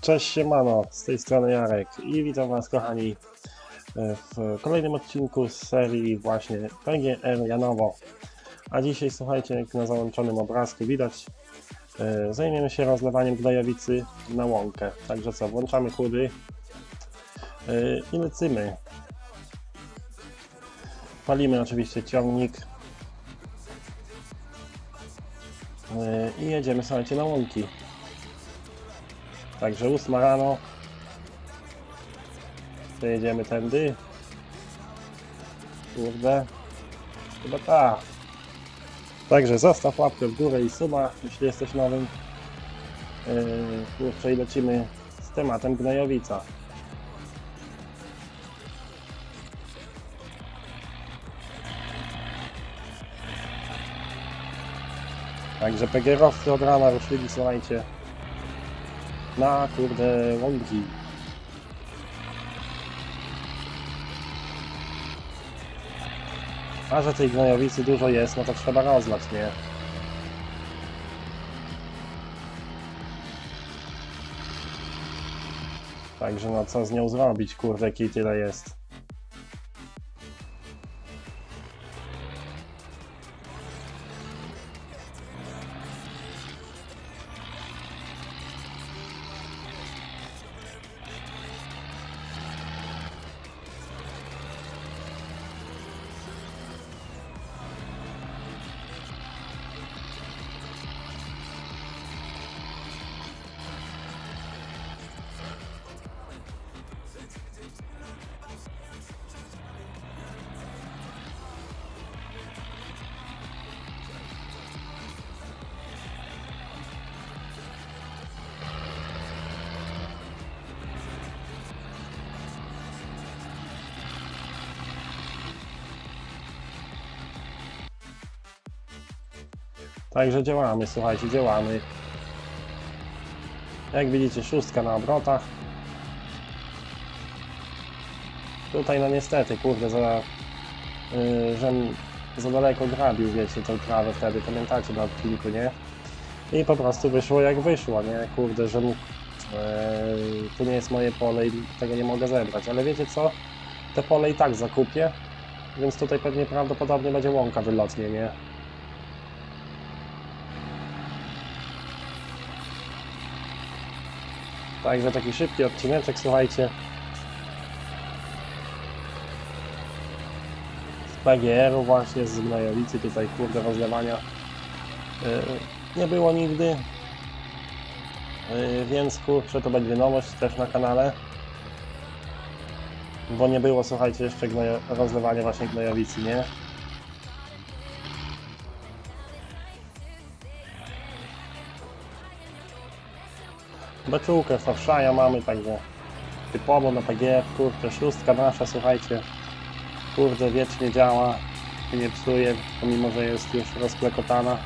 Cześć siemano, z tej strony Jarek i witam was kochani e, w kolejnym odcinku z serii właśnie PGR Janowo. A dzisiaj słuchajcie, jak na załączonym obrazku widać, e, zajmiemy się rozlewaniem gnojowicy na łąkę. Także co, włączamy chudy e, i lecimy. Palimy oczywiście ciągnik i jedziemy słuchajcie na łąki. Także 8 rano. Przejedziemy tędy. Kurde. Chyba tak. Także zostaw łapkę w górę i suba, jeśli jesteś nowym. Yy, kurczę i lecimy z tematem gnojowica. Także PGR-owcy od rana ruszyli, słuchajcie, na kurde łąki. A że tej gnojowicy dużo jest, no to trzeba rozlać, nie? Także no co z nią zrobić, kurde, jak jej tyle jest. Także działamy, słuchajcie, działamy. Jak widzicie, szóstka na obrotach. Tutaj no niestety, kurde, za, yy, żem za daleko grabił, wiecie, tą trawę wtedy, pamiętacie na odcinku, nie? I po prostu wyszło jak wyszło, nie? Kurde, że yy, tu nie jest moje pole i tego nie mogę zebrać, ale wiecie co? Te pole i tak zakupię, więc tutaj pewnie prawdopodobnie będzie łąka wylotnie, nie? Także taki szybki odcineczek, słuchajcie. Z PGR-u właśnie, z Gnojowicy, tutaj kurde rozlewania yy, nie było nigdy. Yy, więc kurczę, to będzie nowość też na kanale. Bo nie było, słuchajcie, jeszcze rozlewania właśnie Gnojowicy, nie? Beczułkę Fawszaja mamy, także typowo na PG, kurczę, szóstka nasza, słuchajcie, kurde, wiecznie działa, się nie psuje, pomimo, że jest już rozklekotana.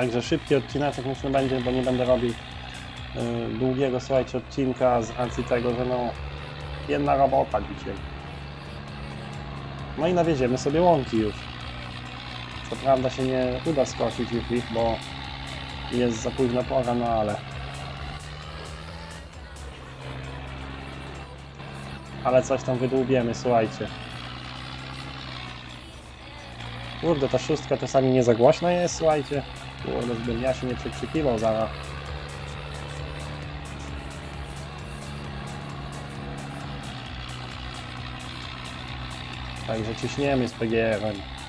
Także szybki odcineczek myślę będzie, bo nie będę robił y, długiego, słuchajcie, odcinka z racji tego, że no jedna robota dzisiaj. No i nawieziemy sobie łąki już. Co prawda się nie uda skosić już ich, bo jest za późna pora, no ale... Ale coś tam wydłubiemy, słuchajcie. Kurde, ta szóstka czasami nie za głośna jest, słuchajcie. Kurde, żebym ja się nie przekrzykiwał zaraz. Także ciśniemy z PGR-em.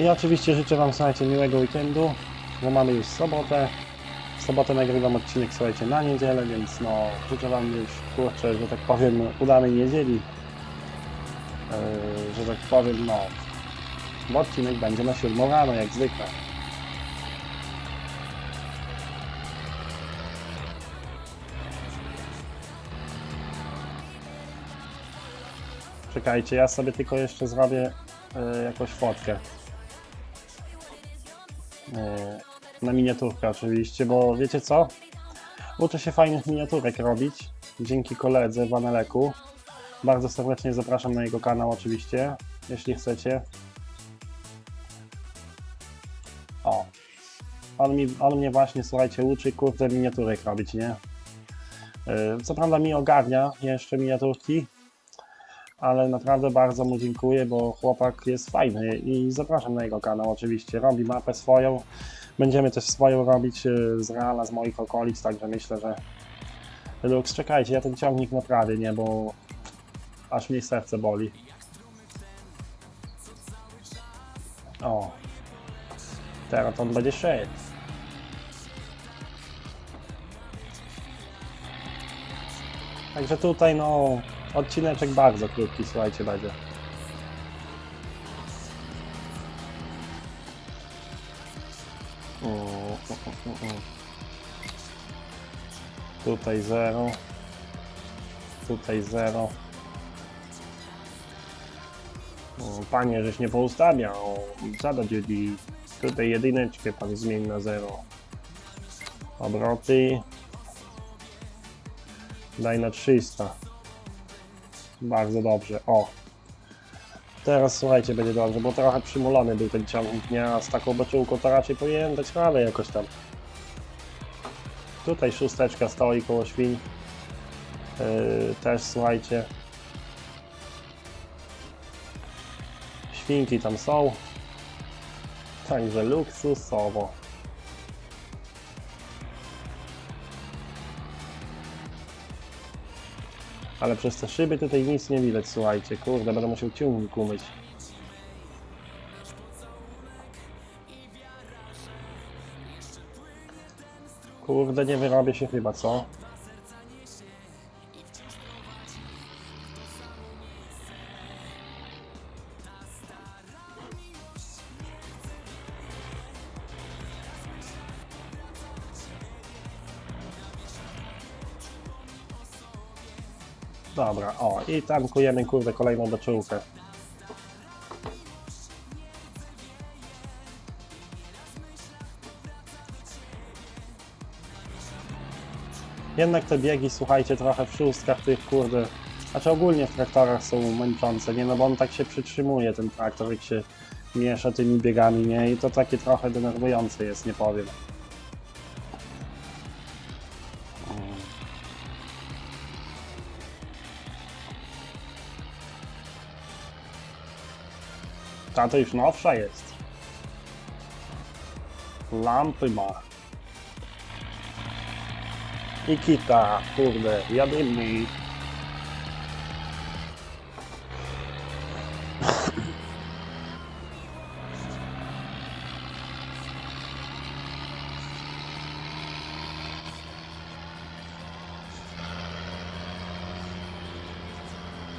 I oczywiście życzę Wam, słuchajcie, miłego weekendu, bo mamy już sobotę. W sobotę nagrywam odcinek, słuchajcie, na niedzielę, więc no, życzę wam już, kurczę, że tak powiem, udanej niedzieli. Yy, że tak powiem, no, bo odcinek będzie na siódmą rano, jak zwykle. Czekajcie, ja sobie tylko jeszcze zrobię yy, jakąś fotkę. Yy, na miniaturkę oczywiście, bo wiecie co? Uczę się fajnych miniaturek robić dzięki koledze Vaneleku. Bardzo serdecznie zapraszam na jego kanał oczywiście, jeśli chcecie. O, on, mi, on mnie właśnie, słuchajcie, uczy kurde miniaturek robić, nie? Yy, Co prawda mi ogarnia jeszcze miniaturki, ale naprawdę bardzo mu dziękuję, bo chłopak jest fajny i zapraszam na jego kanał oczywiście. Robi mapę swoją, będziemy też swoją robić yy, z Reala, z moich okolic, także myślę, że Lux, czekajcie, ja ten ciągnik naprawię, nie, bo aż mnie serce boli. O, teraz on będzie szedł. Także tutaj no, odcineczek bardzo krótki, słuchajcie, będzie. O, o, o, o. Tutaj 0. Tutaj 0. O, panie, żeś nie poustawiał. Do dzieci? Tutaj jedyneczkę pan zmieni na 0. Obroty. Daj na 300. Bardzo dobrze. O. Teraz słuchajcie, będzie dobrze, bo trochę przymulony był ten ciągnik, nie? A z taką beczułką to raczej powinien dać radę jakoś tam. Tutaj szósteczka stoi koło świń. Yy, też słuchajcie. Świnki tam są. Także luksusowo. Ale przez te szyby tutaj nic nie widać, słuchajcie. Kurde, będę musiał ciągnik umyć. Kurde, nie wyrobię się chyba, co? Dobra, o i tankujemy kurde kolejną beczułkę. Jednak te biegi, słuchajcie, trochę w szóstkach tych kurde, znaczy ogólnie w traktorach są męczące, nie? No bo on tak się przytrzymuje, ten traktor, jak się miesza tymi biegami, nie? I to takie trochę denerwujące jest, nie powiem. Ta to już nowsza jest. Lampy ma. I kita, kurde, jadymy.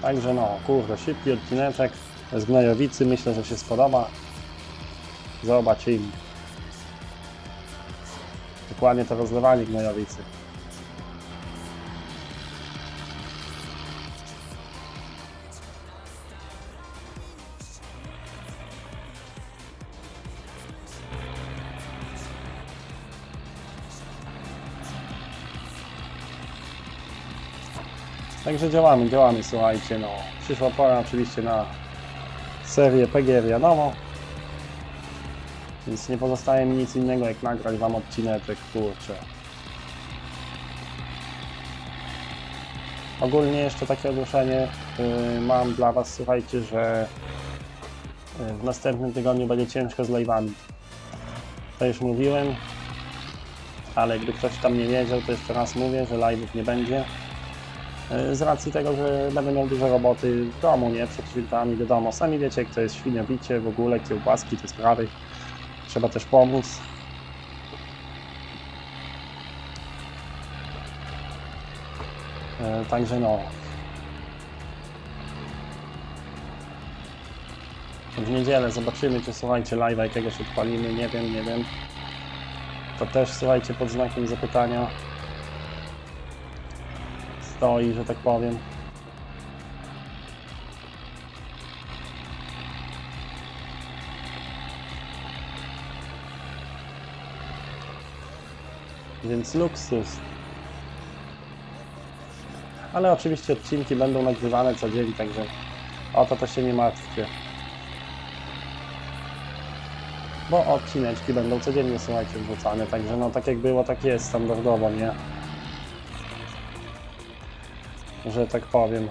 Także no, kurde, szybki odcineczek z gnojowicy, myślę, że się spodoba. Zobaczymy. Dokładnie to rozlewanie gnojowicy. Także działamy, działamy, słuchajcie, no. Przyszła pora oczywiście na serię PGR wiadomo. Więc nie pozostaje mi nic innego jak nagrać wam odcineczek, kurczę. Ogólnie jeszcze takie ogłoszenie yy, mam dla was, słuchajcie, że yy, w następnym tygodniu będzie ciężko z live'ami. To już mówiłem, ale gdy ktoś tam nie wiedział, to jeszcze raz mówię, że live'ów nie będzie. E, z racji tego, że będę miał dużo roboty w domu, nie? Przed świętami, wiadomo, sami wiecie, kto jest świniobicie, w ogóle kiełbaski, te sprawy. Trzeba też pomóc. E, także no. W niedzielę zobaczymy, czy słuchajcie live'a jakiegoś odpalimy, nie wiem, nie wiem. To też słuchajcie pod znakiem zapytania. Stoi, że tak powiem. Więc luksus. Ale oczywiście odcinki będą nagrywane co dzień, także o to to się nie martwcie. Bo odcineczki będą codziennie, słuchajcie, wrzucane, także no tak jak było, tak jest standardowo, nie? Że tak powiem.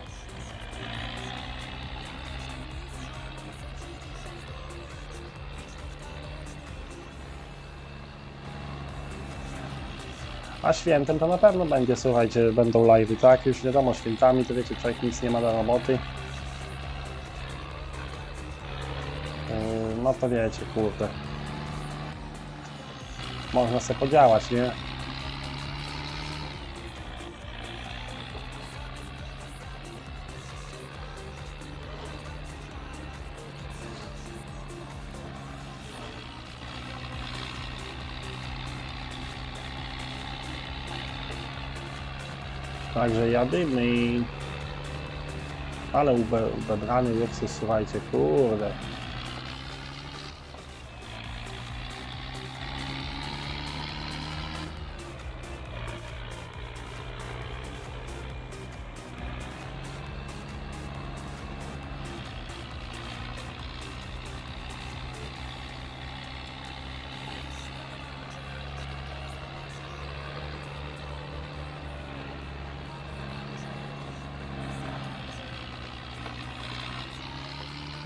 A świętem to na pewno będzie, słuchajcie, będą live'y, tak? Już wiadomo, świętami to wiecie, człowiek nic nie ma do roboty. Yy, No to wiecie, kurde. Można sobie podziałać, nie? Także jadymy i... Ale ube, ubebrany luksus, słuchajcie, kurde.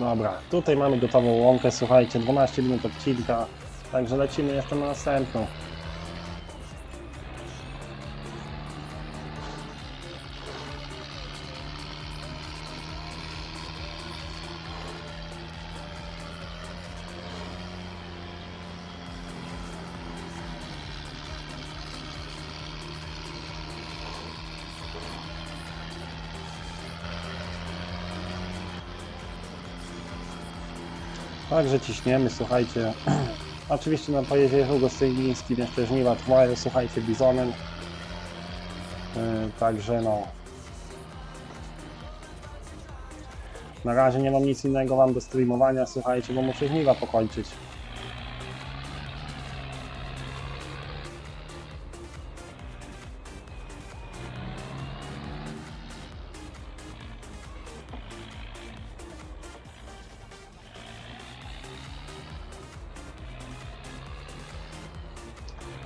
Dobra, tutaj mamy gotową łąkę, słuchajcie, 12 minut odcinka, także lecimy jeszcze na następną. Także ciśniemy, słuchajcie. Oczywiście na pojezierzu gostynińskim jeszcze żniwa trwają, słuchajcie, bizonem. Yy, także no. Na razie nie mam nic innego wam do streamowania, słuchajcie, bo muszę żniwa pokończyć.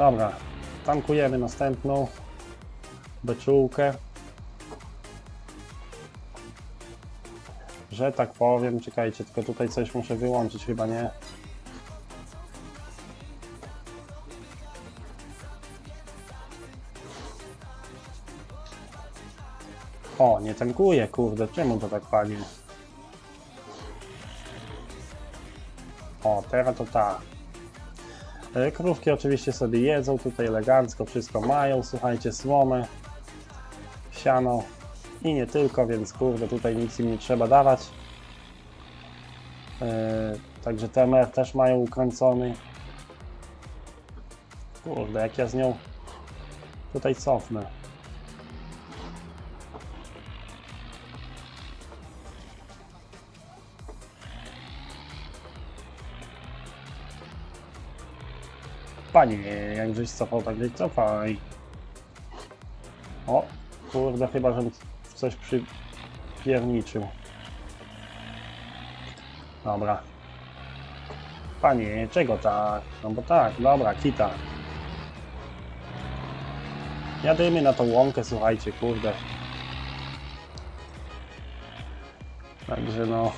Dobra, tankujemy następną beczułkę. Że tak powiem, czekajcie, tylko tutaj coś muszę wyłączyć, chyba nie. O, nie tankuje, kurde, czemu to tak pali? O, teraz to tak. E, Krówki oczywiście sobie jedzą tutaj elegancko, wszystko mają, słuchajcie, słomę, siano i nie tylko, więc kurde, tutaj nic im nie trzeba dawać. E, Także TMR też mają ukręcony. Kurde, jak ja z nią tutaj cofnę. Panie, jak żeś cofał, tak nie cofaj. O, kurde, chyba, żebym coś przypierniczył. Dobra. Panie, czego tak? No bo tak, dobra, kita. Jadymy na tą łąkę, słuchajcie, kurde. Także no...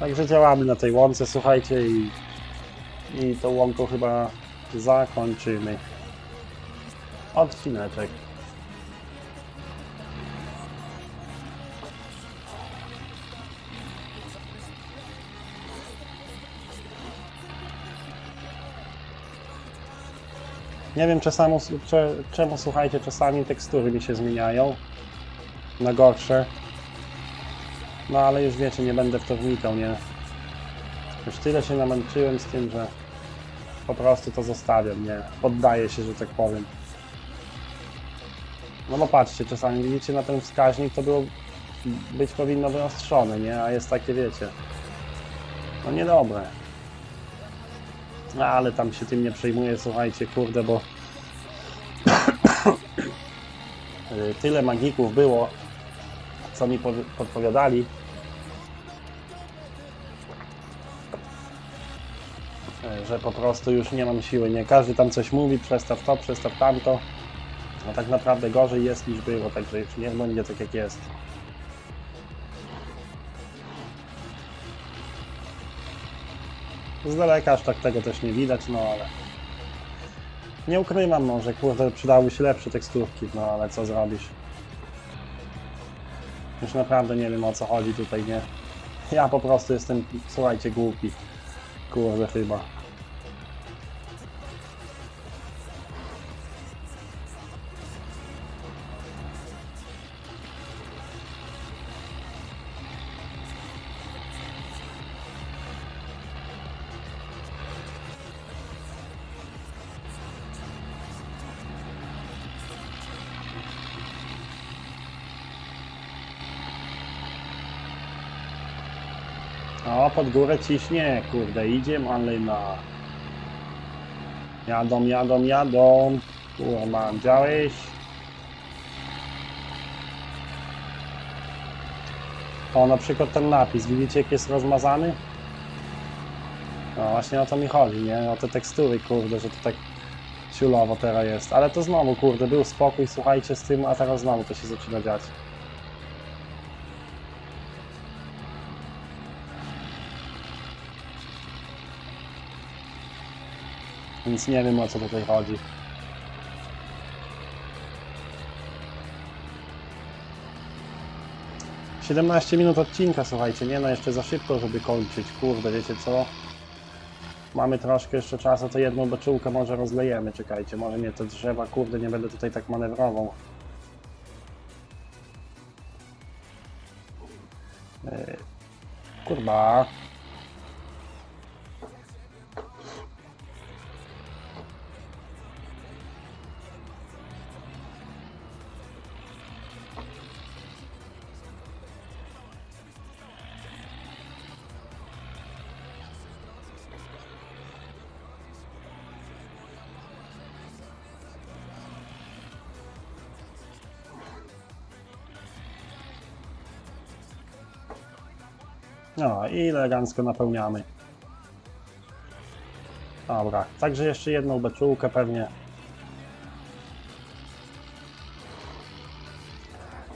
Także działamy na tej łące, słuchajcie, i, i tą łąką chyba zakończymy odcineczek. Nie wiem czasami, czemu słuchajcie, czasami tekstury mi się zmieniają na gorsze. No ale już wiecie, nie będę w to wnikał, nie? Już tyle się namęczyłem z tym, że po prostu to zostawiam, nie? Poddaję się, że tak powiem. No bo patrzcie, czasami widzicie na ten wskaźnik, to było być powinno wyostrzone, nie? A jest takie, wiecie, no niedobre. No, ale tam się tym nie przejmuję, słuchajcie, kurde, bo Y, tyle magików było, co mi powi- podpowiadali. y, Że po prostu już nie mam siły, nie? Każdy tam coś mówi, przestaw to, przestaw tamto. A tak naprawdę gorzej jest niż było, także już nie będzie tak jak jest. Z daleka aż tak tego też nie widać, no ale... Nie ukrywam, no, że kurde, przydały się lepsze tekstówki, no ale co zrobisz? Już naprawdę nie wiem o co chodzi tutaj, nie? Ja po prostu jestem, słuchajcie, głupi. Kurde, chyba. Pod górę ciśnie, kurde, idzie malina. Jadą, jadą, jadą. Kurwa, widziałeś? O, na przykład ten napis, widzicie jak jest rozmazany? No właśnie o to mi chodzi, nie? O te tekstury, kurde, że to tak ciulowo teraz jest. Ale to znowu, kurde, był spokój, słuchajcie, z tym, a teraz znowu to się zaczyna dziać. Więc nie wiem o co tutaj chodzi. Siedemnaście minut odcinka, słuchajcie, nie no jeszcze za szybko, żeby kończyć. Kurde, wiecie co? Mamy troszkę jeszcze czasu, to jedną beczułkę może rozlejemy, czekajcie, może mnie te drzewa, kurde, nie będę tutaj tak manewrował. Yy, Kurwa. No i elegancko napełniamy. Dobra, także jeszcze jedną beczułkę pewnie.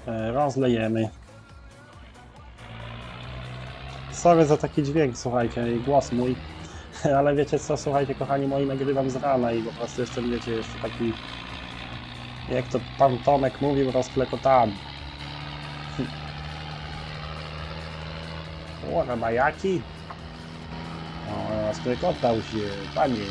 E, Rozlejemy. Sorry za taki dźwięk, słuchajcie, i głos mój. Ale wiecie co, słuchajcie, kochani moi, nagrywam z rana i po prostu jestem, wiecie, jeszcze taki, jak to pan Tomek mówił, rozklekotany. O, chyba jaki? O, sklekotał się, panie.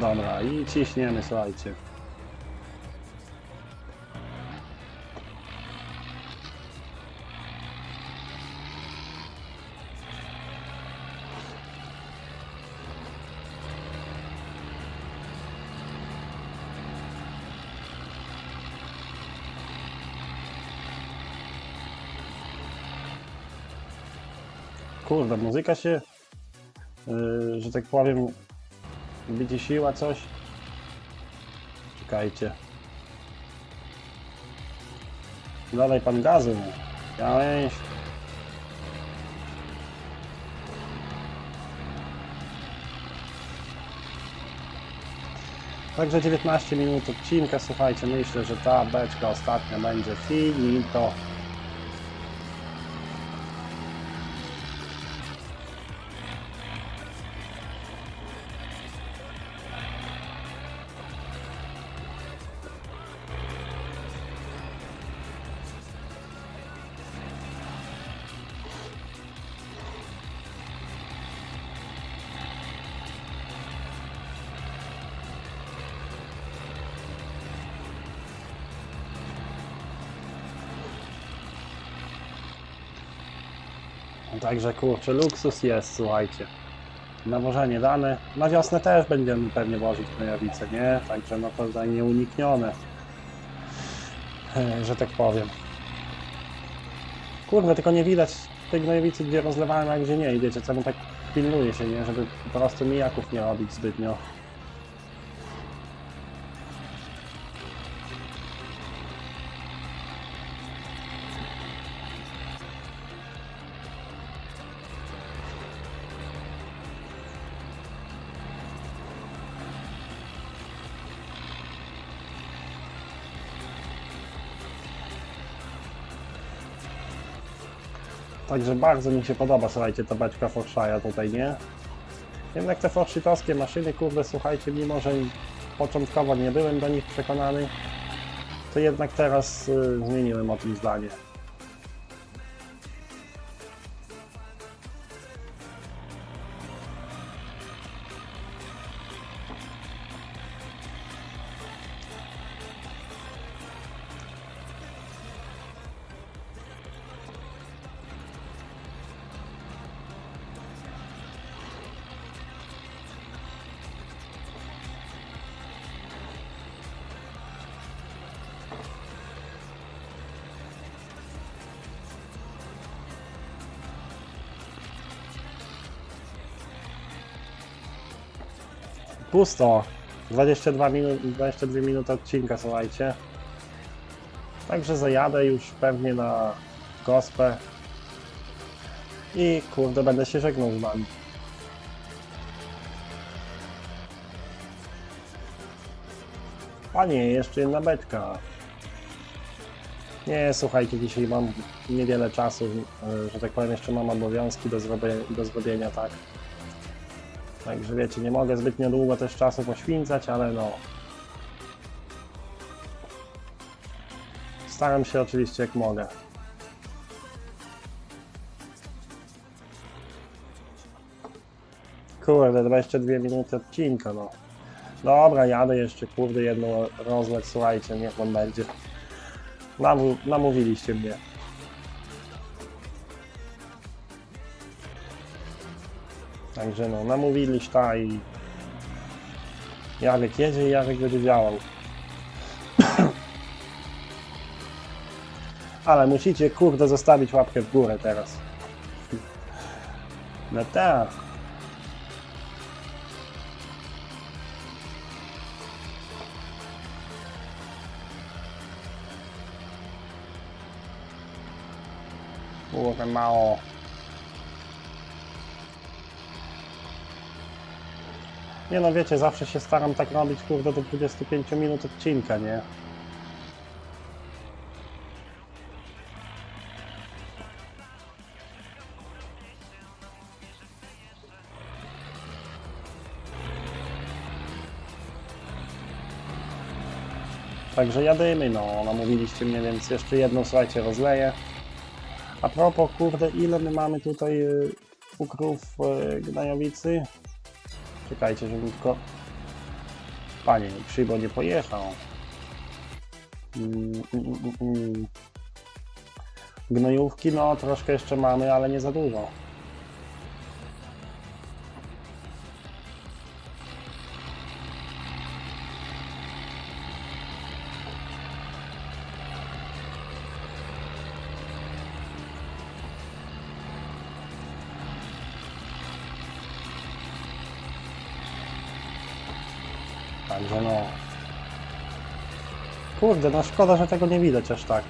Dobra, i ciśniemy, słuchajcie. Kurde, muzyka się, yy, że tak powiem, będzie siła coś. Czekajcie. Dalej pan gazu. Chciałeś? Także 19 minut odcinka, słuchajcie, myślę, że ta beczka ostatnia będzie finito. Także kurczę, luksus jest, słuchajcie. Nawożenie dane. Na wiosnę też będziemy pewnie wozić gnojowice, nie? Także no to tutaj nieuniknione. E, Że tak powiem. Kurde, tylko nie widać tej gnojowicy, gdzie rozlewałem, a gdzie nie. I wiecie, co tak pilnuje się, nie? Żeby po prostu mijaków nie robić zbytnio. Także bardzo mi się podoba, słuchajcie, ta beczka Forshaja tutaj, nie? Jednak te forshitowskie maszyny, kurde, słuchajcie, mimo że początkowo nie byłem do nich przekonany, to jednak teraz y, zmieniłem o tym zdanie. Pusto. 22 minut, 22 minuty odcinka, słuchajcie. Także zajadę już pewnie na gospę. I kurde, będę się żegnał z wami. Panie, jeszcze jedna beczka. Nie, słuchajcie, dzisiaj mam niewiele czasu, e, że tak powiem, jeszcze mam obowiązki do do zrobienia tak. Także wiecie, nie mogę zbytnio długo też czasu poświęcać, ale no. Staram się oczywiście jak mogę. Kurde, 22 minuty odcinka, no. Dobra, jadę jeszcze, kurde, jedną rozleć, słuchajcie, niech wam będzie. Namów, namówiliście mnie. Także no, namówiliście i Jarek jedzie i Jarek będzie działał. Ale musicie, kurde, zostawić łapkę w górę teraz. No tak. Kurde, mało. Nie no wiecie, zawsze się staram tak robić kurde do 25 minut odcinka, nie? Także jadymy, no, namówiliście mnie, więc jeszcze jedną, słuchajcie, rozleję. A propos, kurde, ile my mamy tutaj y, ukrów y, gnajowicy? Czekajcie, żebym tylko... Panie, Krzybo nie pojechał. Mm, mm, mm. Gnojówki, no troszkę jeszcze mamy, ale nie za dużo. Także no. Kurde, no szkoda, że tego nie widać aż tak.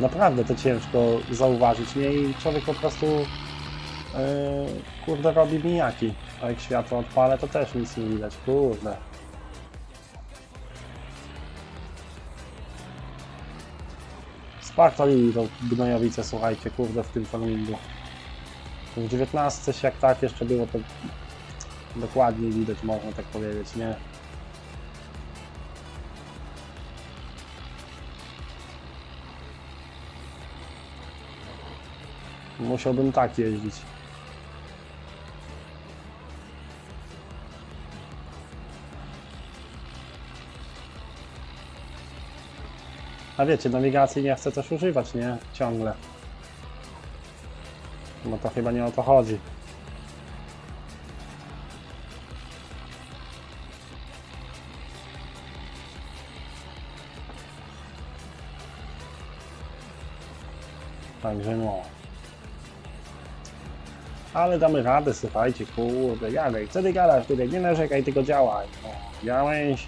Naprawdę to ciężko zauważyć, nie? I człowiek po prostu yy, kurde robi mijaki. A jak światło odpalę, to też nic nie widać. Kurde. Spartolili tą gnojowicę, słuchajcie, kurde, w tym farmingu. W 19 się jak tak jeszcze było, to dokładniej widać, można tak powiedzieć, nie? Musiałbym tak jeździć. A wiecie, nawigacji nie chcę też używać, nie? Ciągle. Bo to chyba nie o to chodzi. Także no. Ale damy radę, słuchajcie, kurde, Jarek, co ty gadasz tutaj, nie narzekaj, tylko działaj. No, działałeś.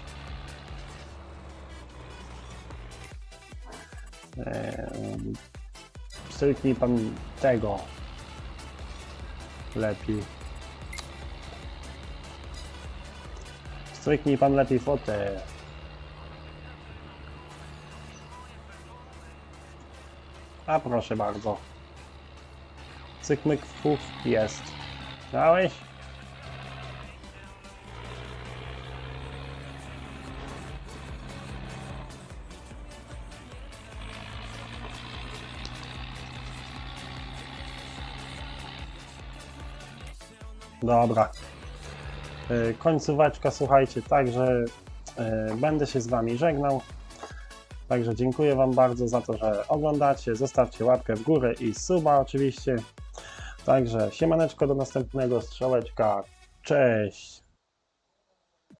Eee, pan tego. Lepiej. Stryknij pan lepiej fotę. A proszę bardzo. Cykmyk fuf jest. Dałeś? Dobra. Yy, Końcóweczka, słuchajcie, także yy, będę się z Wami żegnał. Także dziękuję Wam bardzo za to, że oglądacie. Zostawcie łapkę w górę i suba oczywiście. Także siemaneczko do następnego strzałeczka. Cześć!